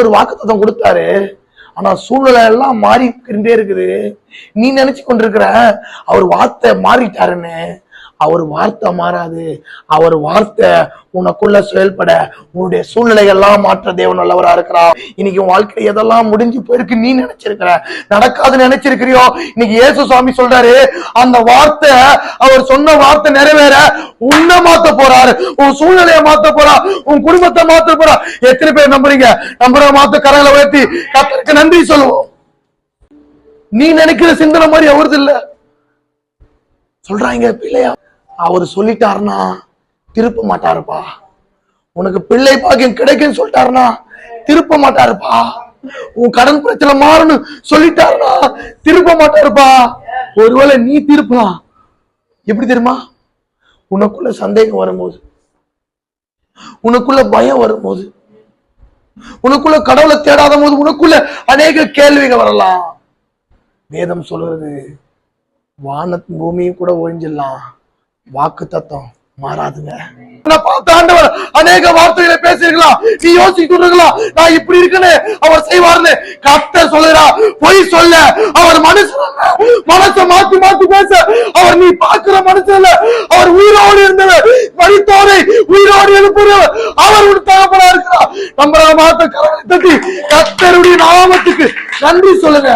ஆண்டவர் வாக்குத்தத்தம் கொடுத்தாரு. ஆனா சூழ்நிலை எல்லாம் மாறிக்கிட்டே இருக்குது. நீ நினைச்சு கொண்டிருக்கிற அவர் வார்த்தை மாறிட்டாருன்னு. அவர் வார்த்தை மாறாது. அவர் வார்த்தை உனக்குள்ள செயல்பட உன்னுடைய சூழ்நிலைகள்லாம் மாற்ற தேவன் நல்லவரா இருக்கிறா இன்னைக்கு உன் வாழ்க்கை எதெல்லாம் முடிஞ்சு போயிருக்கு நீ நினைச்சிருக்கிற? நடக்காதுன்னு நினைச்சிருக்கிறியோ? இன்னைக்கு இயேசு சுவாமி சொல்றாரு அந்த வார்த்தை அவர் சொன்ன வார்த்தை நிறைவேற உன்னை மாத்த போறாரு. உன் சூழ்நிலையை மாத்த போறா உன் குடும்பத்தை மாத்த போறா. எத்தனை பேர் நம்புறீங்க? நம்புற மாத்த கரையில உயர்த்தி கத்தருக்கு நன்றி சொல்லுவோம். நீ நினைக்கிற சிந்தனை மாதிரி அவரது இல்ல. சொல்றாங்க பிள்ளையா? அவர் சொல்லிட்டாருன்னா திருப்ப மாட்டாருப்பா. உனக்கு பிள்ளை பாக்கியம் கிடைக்குன்னு சொல்லிட்டாருன்னா திருப்ப மாட்டாருப்பா. உன் கடன் பிரச்சனை மாறணும் சொல்லிட்டாருன்னா திருப்ப மாட்டாருப்பா. ஒருவேளை நீ திருப்பலாம் எப்படி தெரியுமா? உனக்குள்ள சந்தேகம் வரும்போது உனக்குள்ள பயம் வரும்போது உனக்குள்ள கடவுளை தேடாத போது உனக்குள்ள அநேக கேள்விகள் வரலாம். வேதம் சொல்றது வானத்தின் பூமியும் கூட ஒழிஞ்சிடலாம். வாக்கு தத்துவம் மாறாதுங்க அநேக வார்த்தைகளை பேசிருக்கலாம் நீ யோசிச்சுருக்கலாம் நான் இப்படி இருக்கேன்னு அவர் செய்வார்னு கத்த சொல்லுறா. பொய் சொல்ல அவர் மனசு மனச மனசை மாத்தி மாத்தி பேச அவர் நீ பாக்குற மனசு இல்ல அவர் உயிரோடு இருந்தவர் மறித்தோரை உயிரோடு எழுப்புறவர் அவர் ஒரு தகப்பனா இருக்கிறார். நம்ம மாத்த கரங்களை தட்டி கர்த்தருடைய நாமத்துக்கு நன்றி சொல்லுங்க.